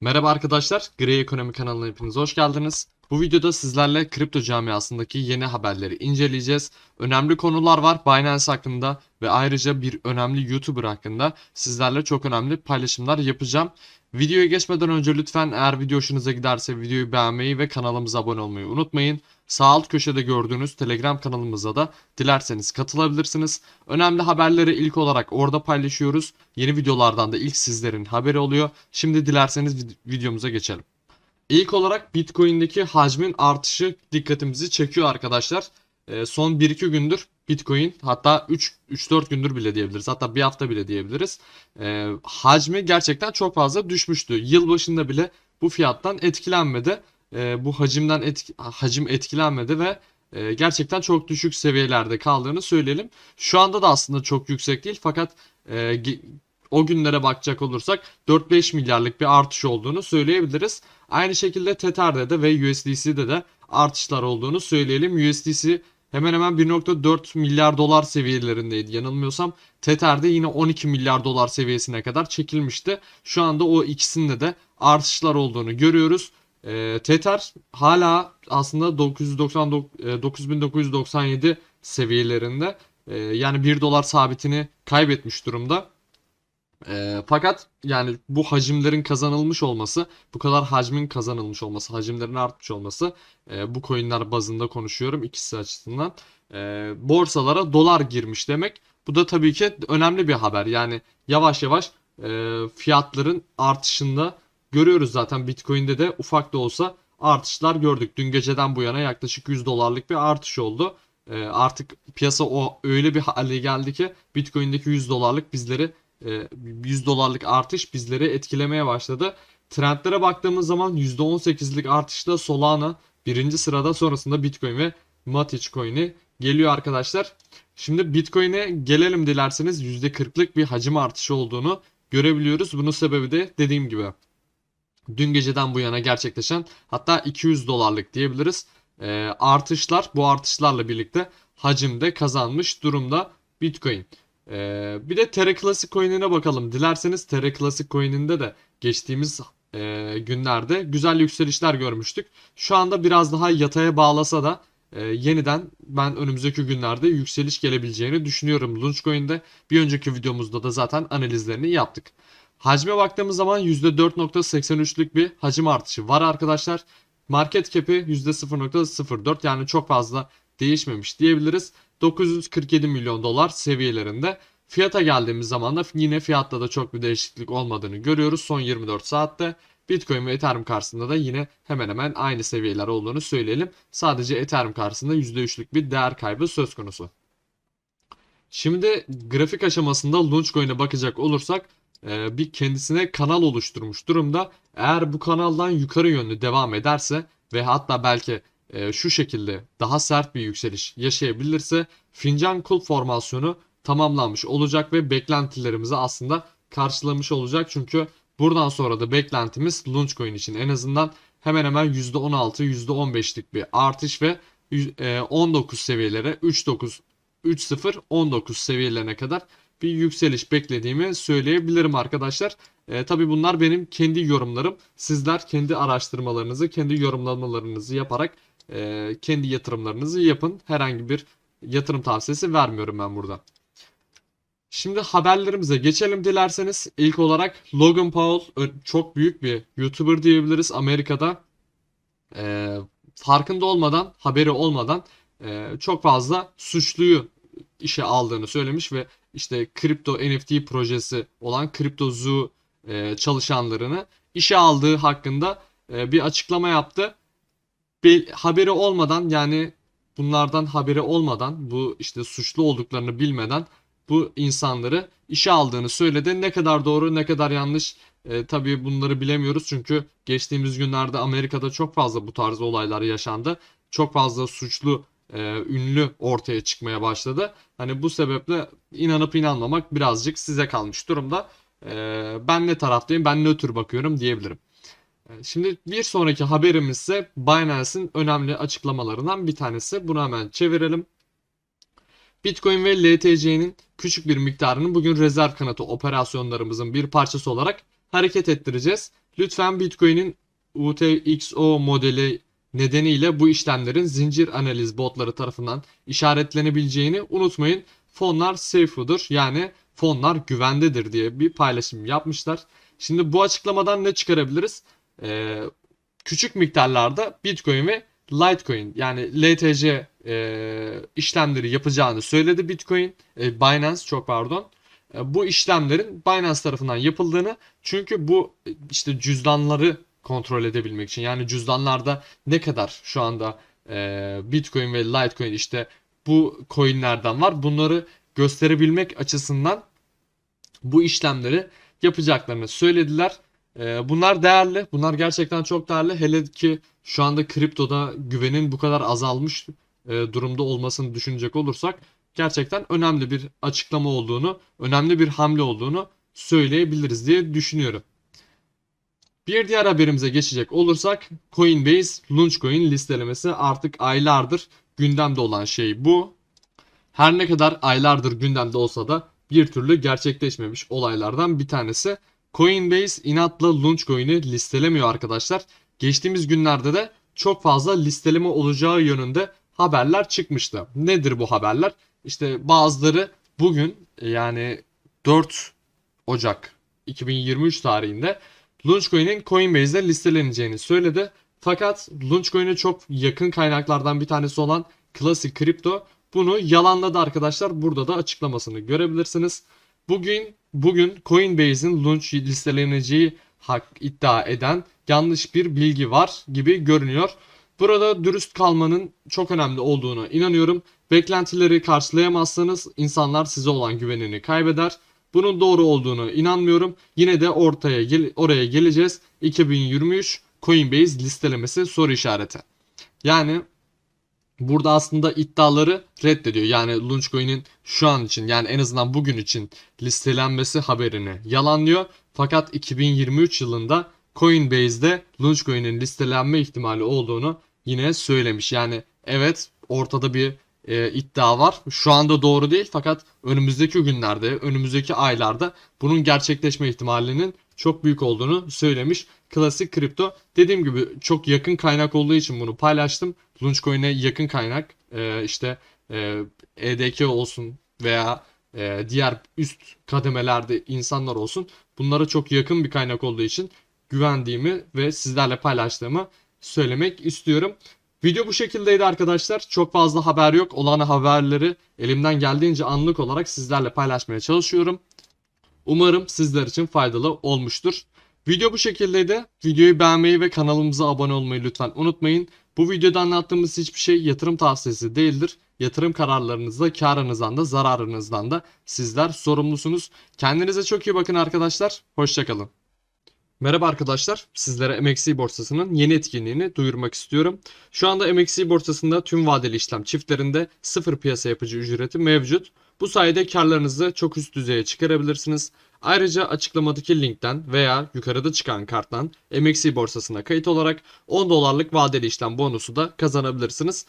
Merhaba arkadaşlar, Grey Ekonomi kanalına hepiniz hoş geldiniz. Bu videoda sizlerle kripto camiasındaki yeni haberleri inceleyeceğiz. Önemli konular var Binance hakkında ve ayrıca bir önemli YouTuber hakkında sizlerle çok önemli paylaşımlar yapacağım. Videoya geçmeden önce lütfen eğer video hoşunuza giderse videoyu beğenmeyi ve kanalımıza abone olmayı unutmayın. Sağ alt köşede gördüğünüz Telegram kanalımıza da dilerseniz katılabilirsiniz. Önemli haberleri ilk olarak orada paylaşıyoruz. Yeni videolardan da ilk sizlerin haberi oluyor. Şimdi dilerseniz vid- videomuza geçelim. İlk olarak Bitcoin'deki hacmin artışı dikkatimizi çekiyor arkadaşlar. Ee, son 1-2 gündür Bitcoin hatta 3-4 gündür bile diyebiliriz. Hatta bir hafta bile diyebiliriz. Ee, hacmi gerçekten çok fazla düşmüştü. Yıl başında bile bu fiyattan etkilenmedi. Ee, bu hacimden etki- hacim etkilenmedi ve e, gerçekten çok düşük seviyelerde kaldığını söyleyelim. Şu anda da aslında çok yüksek değil fakat e, o günlere bakacak olursak 4-5 milyarlık bir artış olduğunu söyleyebiliriz. Aynı şekilde Tether'de de ve USDC'de de artışlar olduğunu söyleyelim. USDC hemen hemen 1.4 milyar dolar seviyelerindeydi yanılmıyorsam. Tether'de yine 12 milyar dolar seviyesine kadar çekilmişti. Şu anda o ikisinde de artışlar olduğunu görüyoruz. E, Tether hala aslında 999, e, 9997 seviyelerinde. E, yani 1 dolar sabitini kaybetmiş durumda. E, fakat yani bu hacimlerin kazanılmış olması, bu kadar hacmin kazanılmış olması, hacimlerin artmış olması, e, bu coinler bazında konuşuyorum ikisi açısından. e, borsalara dolar girmiş demek. Bu da tabii ki önemli bir haber. Yani yavaş yavaş e, fiyatların artışında görüyoruz zaten Bitcoin'de de ufak da olsa artışlar gördük. Dün geceden bu yana yaklaşık 100 dolarlık bir artış oldu. E, artık piyasa o öyle bir hale geldi ki Bitcoin'deki 100 dolarlık bizleri e, 100 dolarlık artış bizleri etkilemeye başladı. Trendlere baktığımız zaman %18'lik artışla Solana birinci sırada sonrasında Bitcoin ve Matic coin'i geliyor arkadaşlar. Şimdi Bitcoin'e gelelim dilerseniz %40'lık bir hacim artışı olduğunu görebiliyoruz. Bunun sebebi de dediğim gibi dün geceden bu yana gerçekleşen hatta 200 dolarlık diyebiliriz e, artışlar bu artışlarla birlikte hacimde kazanmış durumda Bitcoin. E, bir de Terra Classic coin'ine bakalım. Dilerseniz Terra Classic coin'inde de geçtiğimiz e, günlerde güzel yükselişler görmüştük. Şu anda biraz daha yataya bağlasa da e, yeniden ben önümüzdeki günlerde yükseliş gelebileceğini düşünüyorum. Launchcoin'de bir önceki videomuzda da zaten analizlerini yaptık. Hacme baktığımız zaman %4.83'lük bir hacim artışı var arkadaşlar. Market cap'i %0.04 yani çok fazla değişmemiş diyebiliriz. 947 milyon dolar seviyelerinde. Fiyata geldiğimiz zaman da yine fiyatta da çok bir değişiklik olmadığını görüyoruz son 24 saatte. Bitcoin ve Ethereum karşısında da yine hemen hemen aynı seviyeler olduğunu söyleyelim. Sadece Ethereum karşısında %3'lük bir değer kaybı söz konusu. Şimdi grafik aşamasında Launchcoin'e bakacak olursak bir kendisine kanal oluşturmuş durumda. Eğer bu kanaldan yukarı yönlü devam ederse ve hatta belki e, şu şekilde daha sert bir yükseliş yaşayabilirse fincan kul formasyonu tamamlanmış olacak ve beklentilerimizi aslında karşılamış olacak. Çünkü buradan sonra da beklentimiz Launchcoin için en azından hemen hemen %16 %15'lik bir artış ve yüz- e, 19 seviyelere 3.9 3.0 19 seviyelerine kadar bir yükseliş beklediğimi söyleyebilirim arkadaşlar. E, tabii bunlar benim kendi yorumlarım. Sizler kendi araştırmalarınızı, kendi yorumlamalarınızı yaparak e, kendi yatırımlarınızı yapın. Herhangi bir yatırım tavsiyesi vermiyorum ben burada. Şimdi haberlerimize geçelim dilerseniz. İlk olarak Logan Paul çok büyük bir YouTuber diyebiliriz Amerika'da. E, farkında olmadan, haberi olmadan e, çok fazla suçluyu işe aldığını söylemiş ve işte kripto NFT projesi olan CryptoZoo e, çalışanlarını işe aldığı hakkında e, bir açıklama yaptı. Bir haberi olmadan yani bunlardan haberi olmadan bu işte suçlu olduklarını bilmeden bu insanları işe aldığını söyledi. Ne kadar doğru ne kadar yanlış e, tabii bunları bilemiyoruz çünkü geçtiğimiz günlerde Amerika'da çok fazla bu tarz olaylar yaşandı. Çok fazla suçlu e, ünlü ortaya çıkmaya başladı. Hani bu sebeple inanıp inanmamak birazcık size kalmış durumda. E, ben ne taraftayım ben nötr bakıyorum diyebilirim. E, Şimdi bir sonraki haberimiz ise Binance'in önemli açıklamalarından bir tanesi. Bunu hemen çevirelim. Bitcoin ve LTC'nin küçük bir miktarını bugün rezerv kanatı operasyonlarımızın bir parçası olarak hareket ettireceğiz. Lütfen Bitcoin'in UTXO modeli nedeniyle bu işlemlerin zincir analiz botları tarafından işaretlenebileceğini unutmayın. Fonlar safe'udur yani fonlar güvendedir diye bir paylaşım yapmışlar. Şimdi bu açıklamadan ne çıkarabiliriz? Ee, küçük miktarlarda Bitcoin ve Litecoin yani LTC e, işlemleri yapacağını söyledi Bitcoin, e, Binance çok pardon. E, bu işlemlerin Binance tarafından yapıldığını çünkü bu işte cüzdanları kontrol edebilmek için yani cüzdanlarda ne kadar şu anda e, Bitcoin ve Litecoin işte bu coinlerden var bunları gösterebilmek açısından bu işlemleri yapacaklarını söylediler. E, bunlar değerli. Bunlar gerçekten çok değerli. Hele ki şu anda kriptoda güvenin bu kadar azalmış e, durumda olmasını düşünecek olursak gerçekten önemli bir açıklama olduğunu, önemli bir hamle olduğunu söyleyebiliriz diye düşünüyorum. Bir diğer haberimize geçecek olursak Coinbase Launchcoin listelemesi artık aylardır gündemde olan şey bu. Her ne kadar aylardır gündemde olsa da bir türlü gerçekleşmemiş olaylardan bir tanesi. Coinbase inatla Launchcoin'i listelemiyor arkadaşlar. Geçtiğimiz günlerde de çok fazla listeleme olacağı yönünde haberler çıkmıştı. Nedir bu haberler? İşte bazıları bugün yani 4 Ocak 2023 tarihinde Launchcoin'in Coinbase'de listeleneceğini söyledi. Fakat Launchcoin'e çok yakın kaynaklardan bir tanesi olan Classic Crypto bunu yalanladı arkadaşlar. Burada da açıklamasını görebilirsiniz. Bugün bugün Coinbase'in launch listeleneceği hak iddia eden yanlış bir bilgi var gibi görünüyor. Burada dürüst kalmanın çok önemli olduğunu inanıyorum. Beklentileri karşılayamazsanız insanlar size olan güvenini kaybeder. Bunun doğru olduğunu inanmıyorum. Yine de ortaya gel- oraya geleceğiz. 2023 Coinbase listelemesi soru işareti. Yani burada aslında iddiaları reddediyor. Yani Launchcoin'in şu an için yani en azından bugün için listelenmesi haberini yalanlıyor. Fakat 2023 yılında Coinbase'de Launchcoin'in listelenme ihtimali olduğunu yine söylemiş. Yani evet ortada bir e, iddia var. Şu anda doğru değil fakat önümüzdeki günlerde, önümüzdeki aylarda bunun gerçekleşme ihtimalinin çok büyük olduğunu söylemiş. Klasik kripto dediğim gibi çok yakın kaynak olduğu için bunu paylaştım. Launchcoin'e yakın kaynak e, işte e, EDK olsun veya e, diğer üst kademelerde insanlar olsun. Bunlara çok yakın bir kaynak olduğu için güvendiğimi ve sizlerle paylaştığımı söylemek istiyorum. Video bu şekildeydi arkadaşlar. Çok fazla haber yok. Olan haberleri elimden geldiğince anlık olarak sizlerle paylaşmaya çalışıyorum. Umarım sizler için faydalı olmuştur. Video bu şekildeydi. Videoyu beğenmeyi ve kanalımıza abone olmayı lütfen unutmayın. Bu videoda anlattığımız hiçbir şey yatırım tavsiyesi değildir. Yatırım kararlarınızda karınızdan da zararınızdan da sizler sorumlusunuz. Kendinize çok iyi bakın arkadaşlar. Hoşçakalın. Merhaba arkadaşlar. Sizlere MXC borsasının yeni etkinliğini duyurmak istiyorum. Şu anda MXC borsasında tüm vadeli işlem çiftlerinde sıfır piyasa yapıcı ücreti mevcut. Bu sayede karlarınızı çok üst düzeye çıkarabilirsiniz. Ayrıca açıklamadaki linkten veya yukarıda çıkan karttan MXC borsasına kayıt olarak 10 dolarlık vadeli işlem bonusu da kazanabilirsiniz.